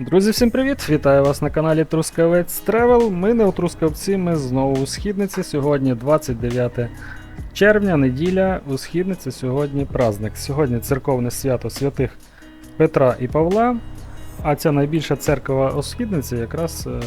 Друзі, всім привіт! Вітаю вас на каналі Трускавець Тревел. Ми не у Трускавці, ми знову у Східниці. Сьогодні 29 червня, неділя. У Східниці сьогодні праздник. Сьогодні церковне свято святих Петра і Павла. А ця найбільша церква у Східниці якраз е,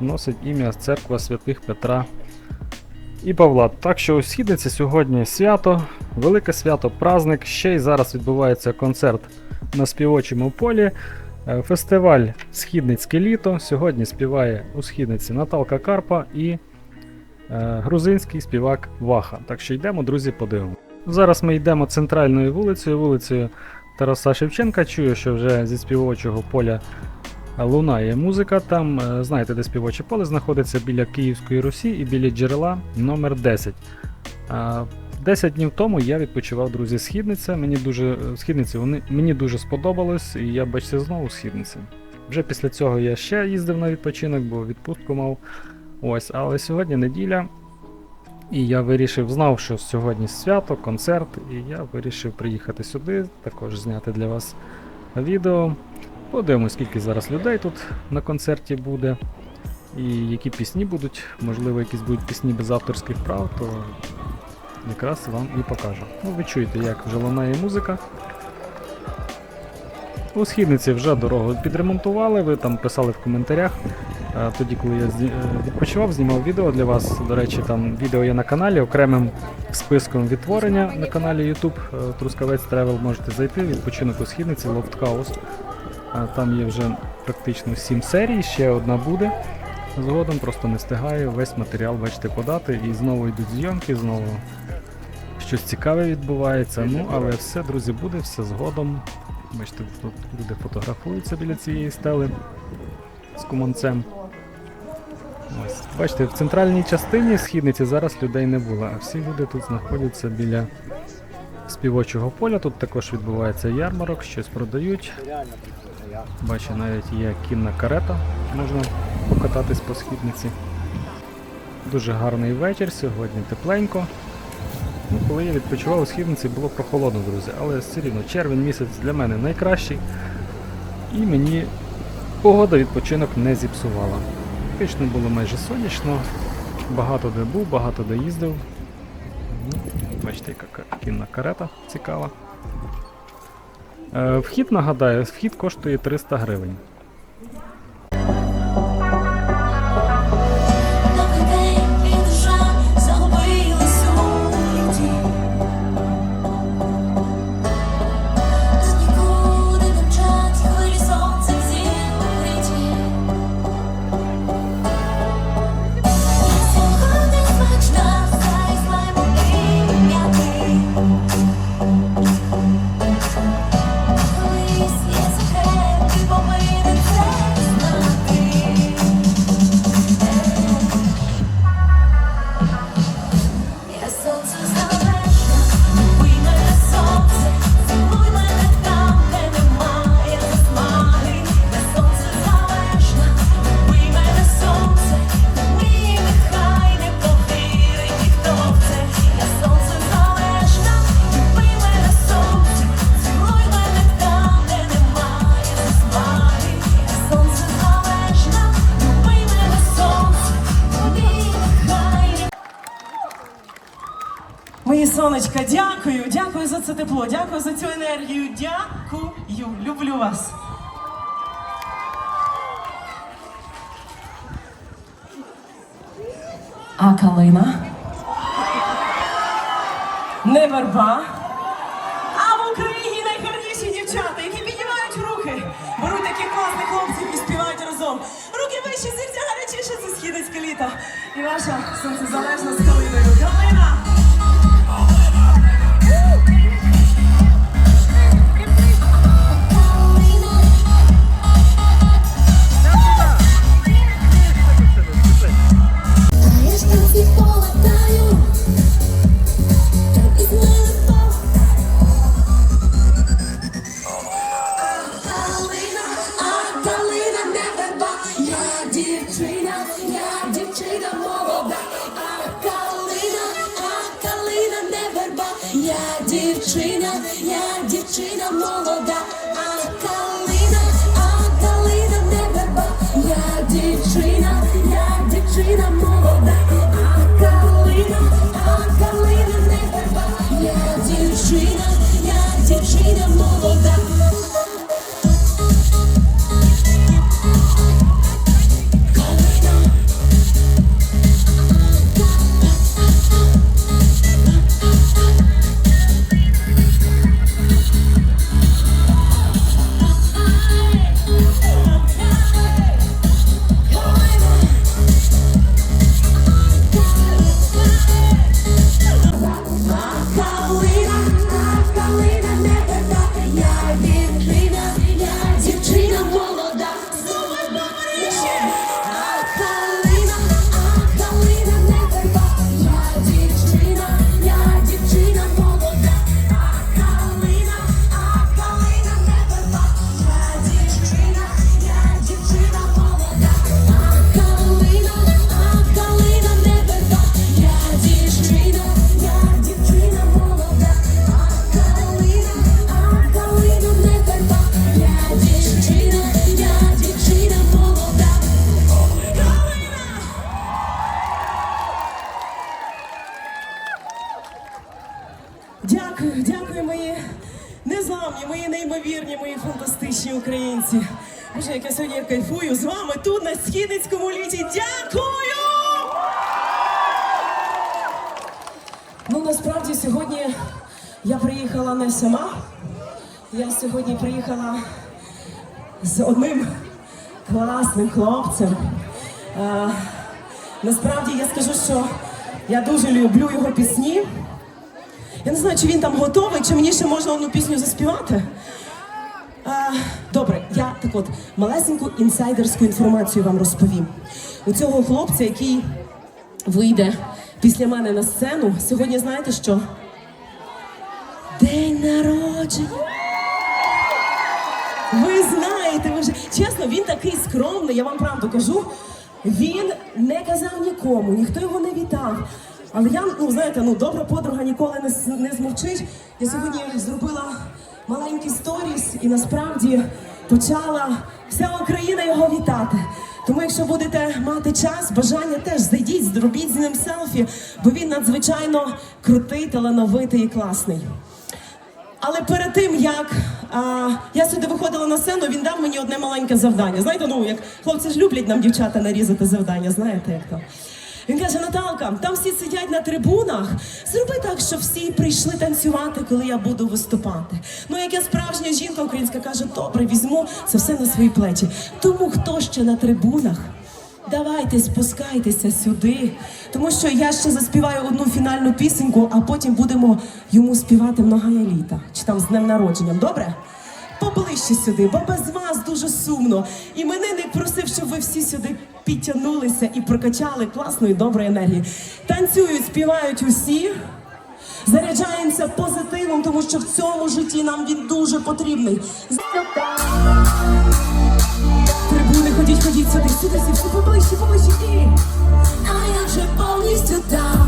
носить ім'я Церква святих Петра і Павла. Так що у Східниці сьогодні свято, велике свято, праздник. Ще й зараз відбувається концерт на співочому полі. Е, Фестиваль Східницьке літо. Сьогодні співає у Східниці Наталка Карпа і е, грузинський співак Ваха. Так що йдемо, друзі, подивимо. Зараз ми йдемо центральною вулицею, вулицею Тараса Шевченка. Чую, що вже зі співочого поля лунає музика. Там, е, знаєте, де співоче поле знаходиться біля Київської Русі і біля джерела номер 10. А, 10 днів тому я відпочивав, друзі, східниця. Мені дуже східниці вони мені дуже сподобалось, і я бачите знову східниці. Вже після цього я ще їздив на відпочинок, бо відпустку мав. Ось, але сьогодні неділя. І я вирішив, знав, що сьогодні свято, концерт, і я вирішив приїхати сюди, також зняти для вас відео. Подивимось, скільки зараз людей тут на концерті буде. І які пісні будуть, можливо, якісь будуть пісні без авторських прав, то якраз вам і покажу. Ну, ви чуєте, як вже лунає музика. У східниці вже дорогу підремонтували, ви там писали в коментарях. Тоді, коли я е, відпочивав, знімав відео для вас. До речі, там відео є на каналі, окремим списком відтворення на каналі YouTube е, Трускавець Travel можете зайти. Відпочинок у східниці Loft. Е, Там є вже практично 7 серій, ще одна буде. Згодом просто не встигаю весь матеріал, бачите, подати. І знову йдуть зйомки, знову щось цікаве відбувається. Ну, але все, друзі, буде, все згодом. Бачите, тут люди фотографуються біля цієї стели з куманцем. Ось. Бачите, в центральній частині східниці зараз людей не було, а всі люди тут знаходяться біля співочого поля. Тут також відбувається ярмарок, щось продають. Бачу, навіть є кінна карета, можна покататись по східниці. Дуже гарний вечір, сьогодні тепленько. Ну, коли я відпочивав у східниці, було прохолодно, друзі, але все рівно червень місяць для мене найкращий. І мені погода відпочинок не зіпсувала. Фактично було майже сонячно, багато де був, багато де їздив. Ну, бачите, яка кінна карета цікава. Е, Вхід нагадаю, вхід коштує 300 гривень. Мої дякую, дякую за це тепло, дякую за цю енергію. Дякую, люблю вас. А калина? Не верба. А в Україні найгарніші дівчата, які піднімають руки, беруть такі класні хлопців і співають разом. Руки вище, серця гарячіше, це східницьке літо. І ваша сонцезалежна з калиною. Калина! Кайфую з вами тут на східницькому літі. Дякую! Ну насправді сьогодні я приїхала не сама. Я сьогодні приїхала з одним класним хлопцем. Е, насправді я скажу, що я дуже люблю його пісні. Я не знаю, чи він там готовий, чи мені ще можна одну пісню заспівати. А, добре, я так от малесеньку інсайдерську інформацію вам розповім. У цього хлопця, який вийде після мене на сцену, сьогодні знаєте що? День народження. Ви знаєте, ви вже чесно, він такий скромний, я вам правду кажу. Він не казав нікому, ніхто його не вітав. Але я, ну знаєте, ну добра подруга ніколи не, не змовчить. Я сьогодні зробила маленький сторіс і насправді почала вся Україна його вітати. Тому, якщо будете мати час, бажання теж зайдіть, зробіть з ним селфі, бо він надзвичайно крутий, талановитий і класний. Але перед тим як а, я сюди виходила на сцену, він дав мені одне маленьке завдання. Знаєте, ну як хлопці ж люблять нам дівчата нарізати завдання, знаєте як то. Він каже: Наталка, там всі сидять на трибунах. Зроби так, щоб всі прийшли танцювати, коли я буду виступати. Ну, як я справжня жінка українська каже, добре, візьму це все на свої плечі. Тому хто ще на трибунах? Давайте спускайтеся сюди, тому що я ще заспіваю одну фінальну пісеньку, а потім будемо йому співати многая літа чи там з днем народженням. Добре? Поближче сюди, бо без вас дуже сумно. І мене не просив, щоб ви всі сюди підтягнулися і прокачали класної доброї енергії. Танцюють, співають усі. Заряджаємося позитивом, тому що в цьому житті нам він дуже потрібний. Трибуни, ходіть, ходіть сюди, сюди, всі поближче, поближче. А я вже повністю там,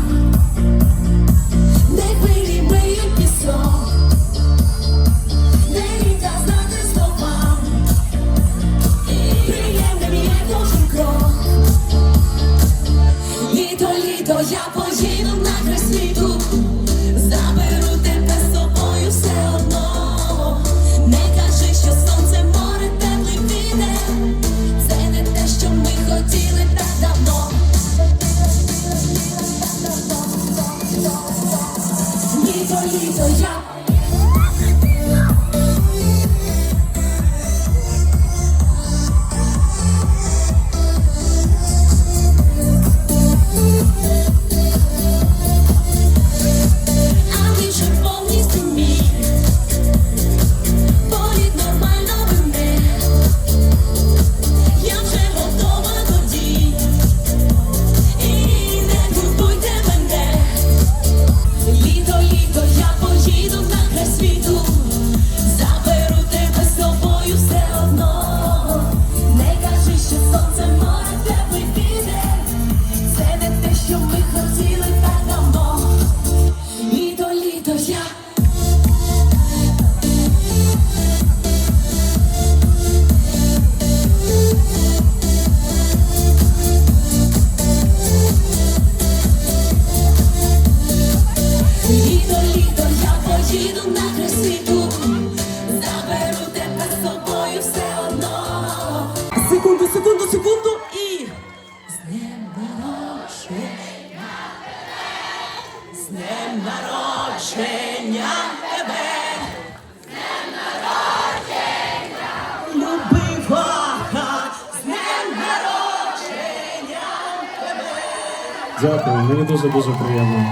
Дякую, мені дуже дуже приємно.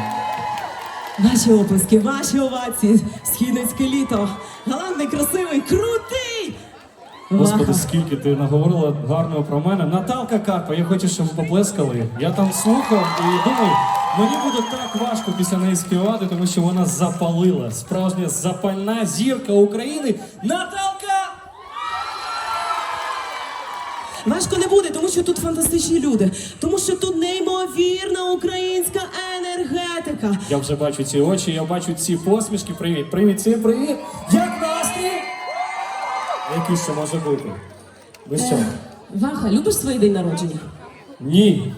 Ваші оплески, ваші овації, східницьке літо. Галантний, красивий, крутий. Господи, скільки ти наговорила гарного про мене. Наталка Карпа, я хочу, щоб ви поплескали. Я там слухав і думаю, мені буде так важко після неї співати, тому що вона запалила. Справжня запальна зірка України. Наталка! Важко не буде, тому що тут фантастичні люди, тому що тут неймовірна українська енергетика. Я вже бачу ці очі, я бачу ці посмішки. Привіт, привіт, всім привіт! Як настрій? Який ще може бути? Ви що? Ваха, любиш свій день народження? Ні.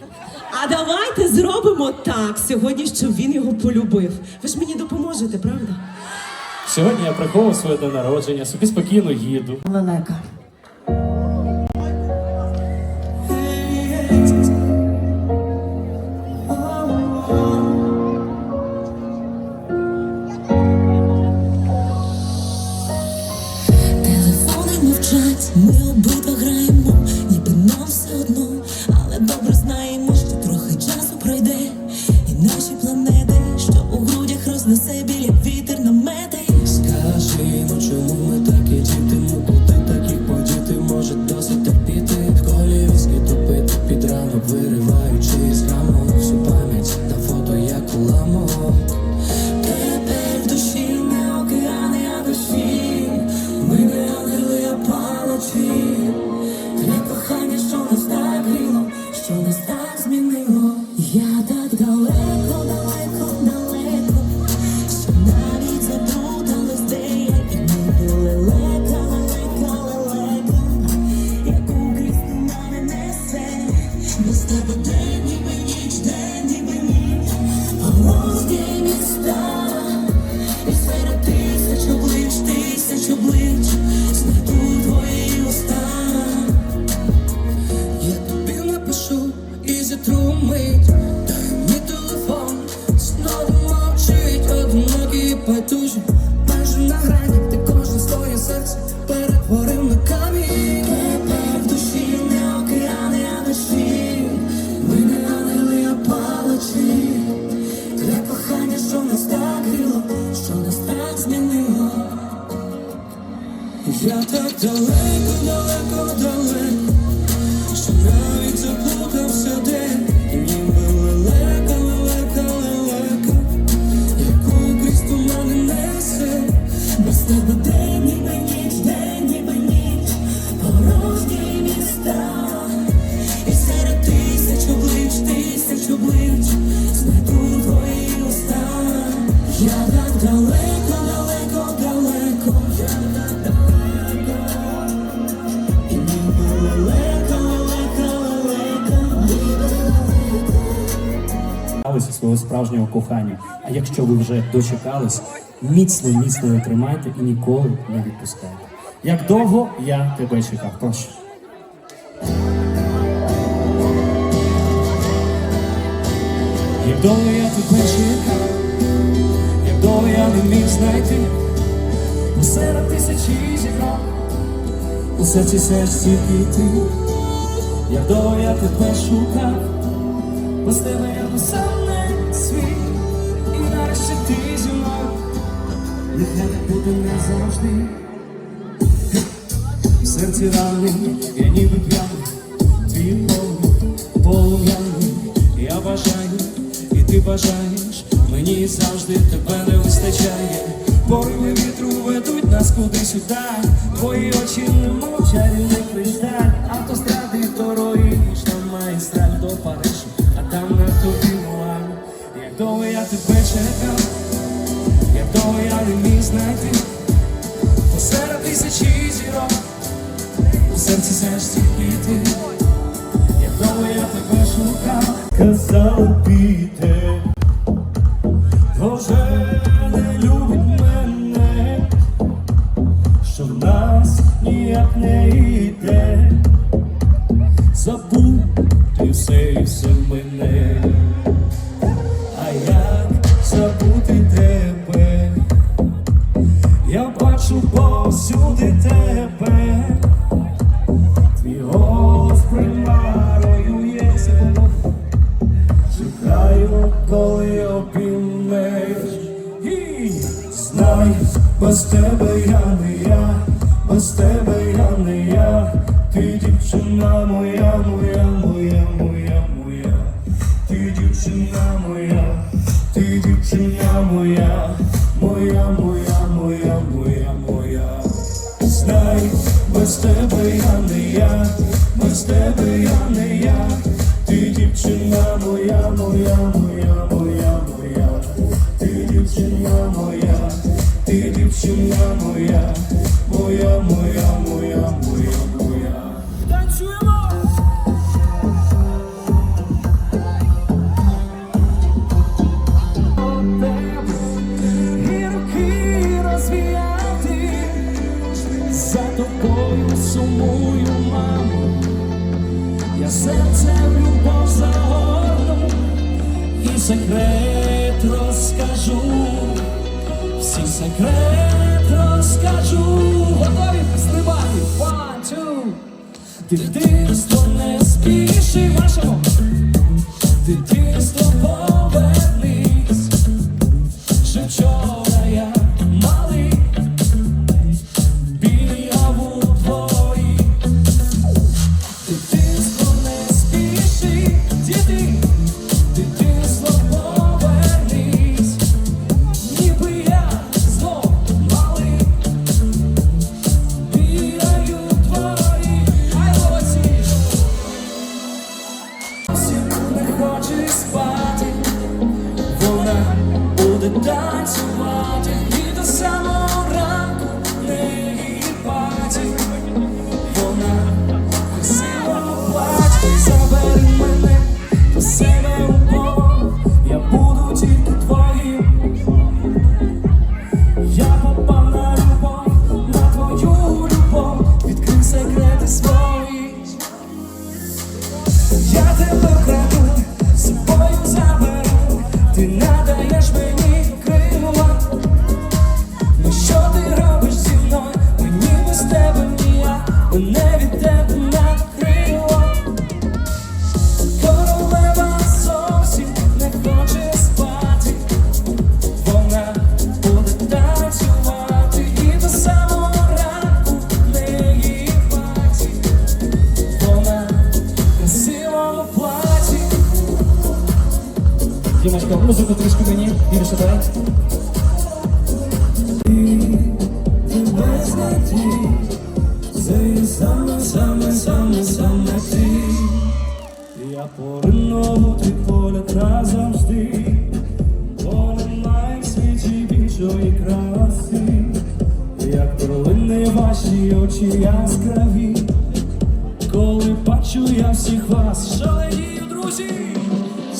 А давайте зробимо так сьогодні, щоб він його полюбив. Ви ж мені допоможете, правда? Сьогодні я приховую своє день народження, собі спокійно їду. Лелека. Без тебе день ніби ніч, день ніби ніч, кохання. А якщо ви вже дочекались, міцно, міцно його тримайте і ніколи не відпускайте. Як довго я тебе чекав? Прошу. Як довго я тебе чекав, як довго я не міг знайти Серед тисячі зіграв, у серці серці ти, як довго я тебе шукав, без тебе я би нехай буде не завжди. В серці рани, я ніби п'яний, твій погляд полум'яний, я бажаю, і ти бажаєш, мені завжди тебе не вистачає. Пориви вітру ведуть нас кудись у даль Твої очі немов чарівний кристаль Автостради дороги, нічна магістраль до Парижу, а там на тобі вуаль. Як довго я тебе чекав, довго я не міг знайти. Посеред тисячі зірок. У серці тільки ти, як довго я тебе шукав, казав піти, вже я не я, без тебе я не я, ти дівчина моя, моя, моя, моя, моя, ти дівчина моя, ти дівчина моя, моя, моя, моя, моя, моя. Знай, без тебе я не я, без тебе я не я, ти дівчина моя, моя, моя, моя, моя, ти дівчина моя, дівчина моя, моя, моя, моя, моя, моя. Танцюємо! І руки розвіяти за тобою сумую, мамо, серцем любов загорну і секрет розкажу, всі секрет розкажу, готові? Стрибати, one, two. Дитинство не спіши вашому, дитинство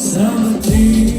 pensando.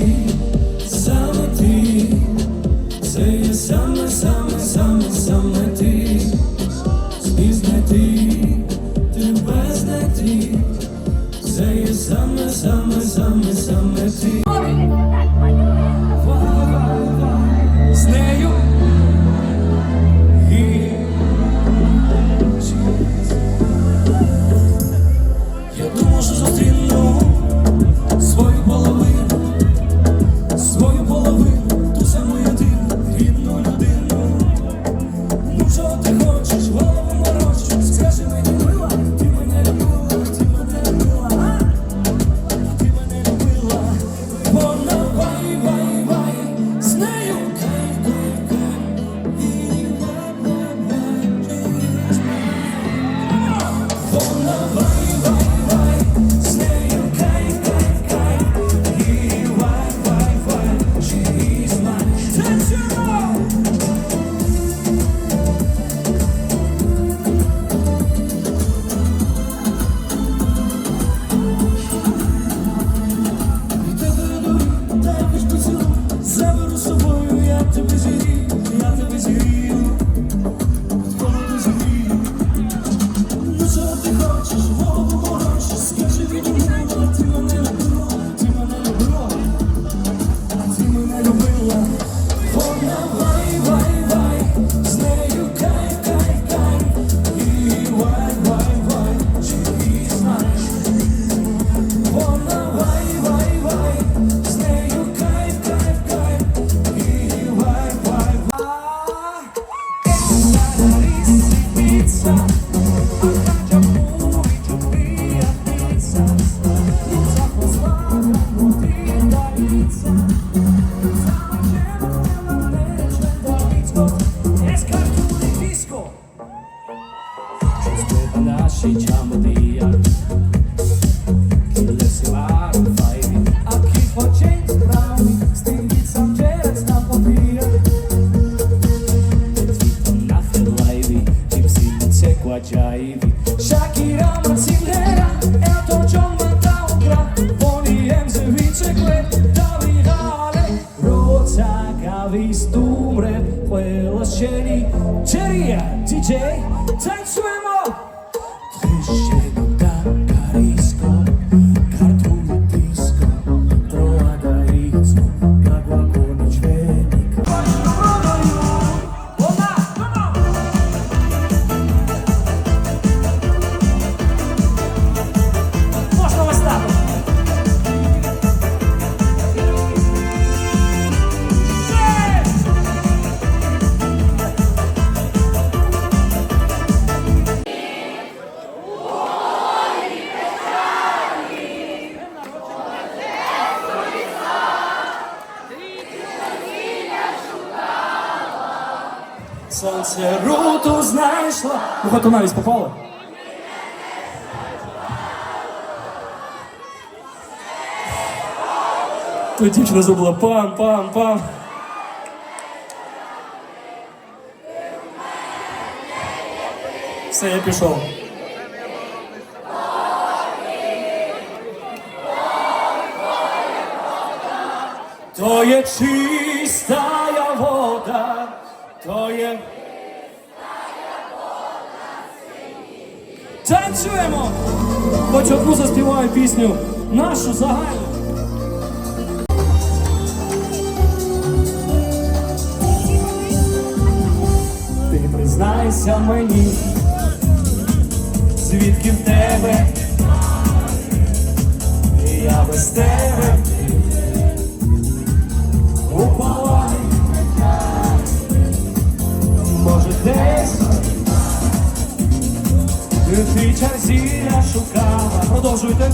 Jive. щастя руту знайшла. Ну, хату навіть попала. Твоя дівчина забула пам-пам-пам. Все, я пішов. То є чиста Чуємо Хоч одну заспіваю пісню нашу загальну. Ти признайся мені, звідки в тебе, і я без тебе упала, може десь ти час я шукала. Продовжуйте.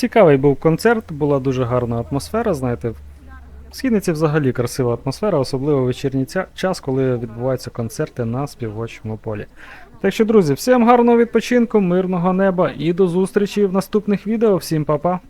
Цікавий був концерт, була дуже гарна атмосфера, знаєте. В Східниці взагалі красива атмосфера, особливо в вечірній час, коли відбуваються концерти на співочому полі. Так що, друзі, всім гарного відпочинку, мирного неба і до зустрічі в наступних відео. Всім па-па!